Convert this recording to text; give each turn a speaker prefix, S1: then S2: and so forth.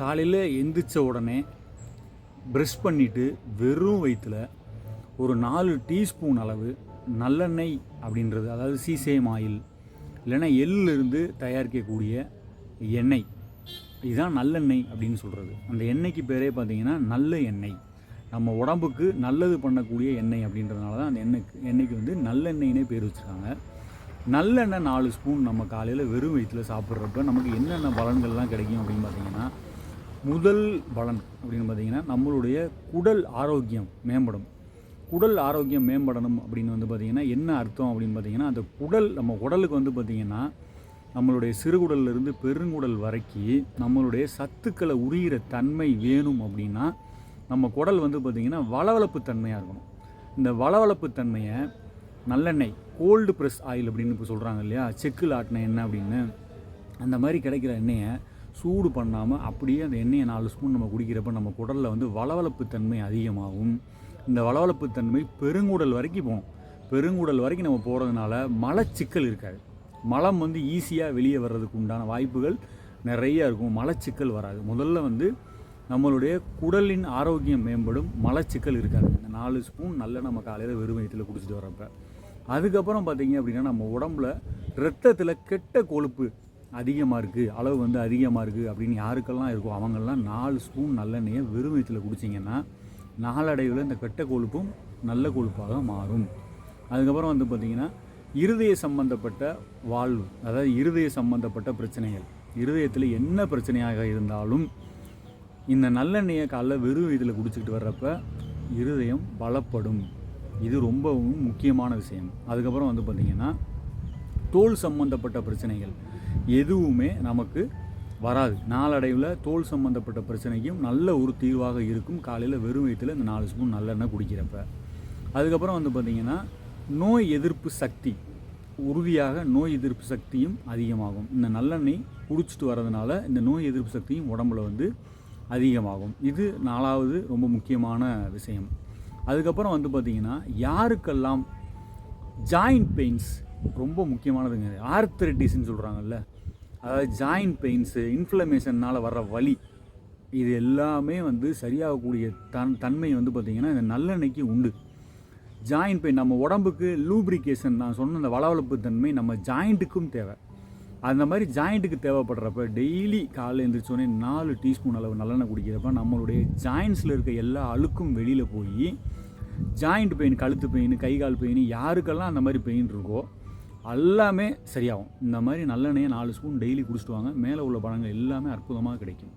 S1: காலையில் எந்திரிச்ச உடனே ப்ரெஷ் பண்ணிவிட்டு வெறும் வயிற்றில் ஒரு நாலு டீஸ்பூன் அளவு நல்லெண்ணெய் அப்படின்றது அதாவது சீசேம் ஆயில் இல்லைன்னா எள்ளிலிருந்து தயாரிக்கக்கூடிய எண்ணெய். இதுதான் நல்லெண்ணெய் அப்படின்னு சொல்கிறது அந்த எண்ணெய்க்கு பேரே பார்த்தீங்கன்னா நல்ல எண்ணெய். நம்ம உடம்புக்கு நல்லது பண்ணக்கூடிய எண்ணெய் அப்படின்றதுனால தான் அந்த எண்ணெய்க்கு எண்ணெய்க்கு வந்து நல்லெண்ணெய்னே பேர் வச்சுருக்காங்க. நல்லெண்ணெய் நாலு ஸ்பூன் நம்ம காலையில் வெறும் வயிற்றில் சாப்பிட்றப்ப நமக்கு என்னென்ன பலன்கள்லாம் கிடைக்கும் அப்படின்னு பார்த்திங்கன்னா முதல் பலன் அப்படின்னு பார்த்தீங்கன்னா நம்மளுடைய குடல் ஆரோக்கியம் மேம்படும். குடல் ஆரோக்கியம் மேம்படணும் அப்படின்னு வந்து பார்த்திங்கன்னா என்ன அர்த்தம் அப்படின்னு பார்த்தீங்கன்னா அந்த குடல் நம்ம உடலுக்கு வந்து பார்த்திங்கன்னா நம்மளுடைய சிறுகுடல்லிருந்து பெருங்குடல் வரைக்கும் நம்மளுடைய சத்துக்களை உரியிற தன்மை வேணும் அப்படின்னா நம்ம குடல் வந்து பார்த்திங்கன்னா வளவளப்பு தன்மையாக இருக்கணும். இந்த வளவளப்பு தன்மையை நல்லெண்ணெய் கோல்டு ப்ரெஸ் ஆயில் அப்படின்னு இப்போ சொல்கிறாங்க இல்லையா? செக்கில் ஆட்டின எண்ணெய் அப்படின்னு. அந்த மாதிரி கிடைக்கிற எண்ணெயை சூடு பண்ணாமல் அப்படியே அந்த எண்ணெயை நாலு ஸ்பூன் நம்ம குடிக்கிறப்ப நம்ம குடலில் வந்து வளவளப்பு தன்மை அதிகமாகும். இந்த வளவளப்பு தன்மை பெருங்குடல் வரைக்கும் போகும். பெருங்குடல் வரைக்கும் நம்ம போகிறதுனால மலச்சிக்கல் இருக்காது. மலம் வந்து ஈஸியாக வெளியே வர்றதுக்கு உண்டான வாய்ப்புகள் நிறைய இருக்கும். மலச்சிக்கல் வராது. முதல்ல வந்து நம்மளுடைய குடலின் ஆரோக்கியம் மேம்படும். மலச்சிக்கல் இருக்காது. இந்த நாலு ஸ்பூன் நல்ல நம்ம காலையில் வெறும் வயிற்றில் குடிச்சிட்டு வரப்ப அதுக்கப்புறம் பார்த்தீங்க அப்படின்னா நம்ம உடம்புல ரத்தத்தில் கெட்ட கொழுப்பு அதிகமாக இருக்குது அளவு வந்து அதிகமாக இருக்குது அப்படின்னு யாருக்கெல்லாம் இருக்கோ அவங்கெல்லாம் நாலு ஸ்பூன் நல்லெண்ணெயை வெறும் வயிற்றில் குடிச்சிங்கன்னா நாளடைவில் இந்த கெட்ட கொழுப்பும் நல்ல கொழுப்பாக மாறும். அதுக்கப்புறம் வந்து பார்த்திங்கன்னா இருதய சம்பந்தப்பட்ட வாழ்வு அதாவது இருதய சம்பந்தப்பட்ட பிரச்சனைகள். இருதயத்தில் என்ன பிரச்சனையாக இருந்தாலும் இந்த நல்லெண்ணெயை காலைல வெறும் இதில் குடிச்சிக்கிட்டு வர்றப்ப இருதயம் பலப்படும். இது ரொம்பவும் முக்கியமான விஷயம். அதுக்கப்புறம் வந்து பார்த்திங்கன்னா தோல் சம்பந்தப்பட்ட பிரச்சனைகள். எதுவுமே நமக்கு வராது. நாளடைவில் தோல் சம்பந்தப்பட்ட பிரச்சனைக்கும் நல்ல ஒரு தீர்வாக இருக்கும். காலையில் வெறும் வயிற்றில் இந்த நாலு ஸ்பூன் நல்லெண்ணெய் குடிக்கிறப்ப. அதுக்கப்புறம் வந்து பார்த்திங்கன்னா நோய் எதிர்ப்பு சக்தி உறுதியாக நோய் எதிர்ப்பு சக்தியும் அதிகமாகும். இந்த நல்லெண்ணெய் குடிச்சிட்டு வரதுனால இந்த நோய் எதிர்ப்பு சக்தியும் உடம்புல வந்து அதிகமாகும். இது நாலாவது ரொம்ப முக்கியமான விஷயம். அதுக்கப்புறம் வந்து பார்த்திங்கன்னா யாருக்கெல்லாம் ஜாயிண்ட் பெயின்ஸ் ரொம்ப முக்கியமானதுங்க ஆர்த்தரைட்டிஸ்ன்னு சொல்கிறாங்கல்ல அதாவது ஜாயிண்ட் பெயின்ஸு இன்ஃப்ளமேஷன்னால் வர்ற வலி. இது எல்லாமே வந்து சரியாகக்கூடிய தன் தன்மை வந்து பார்த்திங்கன்னா இந்த நல்லெண்ணெய்க்கு உண்டு. ஜாயிண்ட் பெயின் நம்ம உடம்புக்கு லூப்ரிகேஷன் நான் சொன்ன அந்த வளவளப்பு தன்மை நம்ம ஜாயிண்ட்டுக்கும் தேவை. அந்த மாதிரி ஜாயிண்ட்டுக்கு தேவைப்படுறப்ப டெய்லி காலைல எழுந்திரிச்சோடனே நாலு டீஸ்பூன் அளவு நல்லெண்ணெய் குடிக்கிறப்ப நம்மளுடைய ஜாயின்ஸில் இருக்க எல்லா அழுக்கும் வெளியில் போய் ஜாயிண்ட் பெயின் கழுத்து பெயின் கை கால் பெயின் யாருக்கெல்லாம் அந்த மாதிரி பெயின் இருக்கோ எல்லாமே சரியாகும். இந்த மாதிரி நல்லெண்ணெயை நாலு ஸ்பூன் டெய்லி குடிச்சிட்டு வாங்க. மேலே உள்ள பழங்கள் எல்லாமே அற்புதமாக கிடைக்கும்.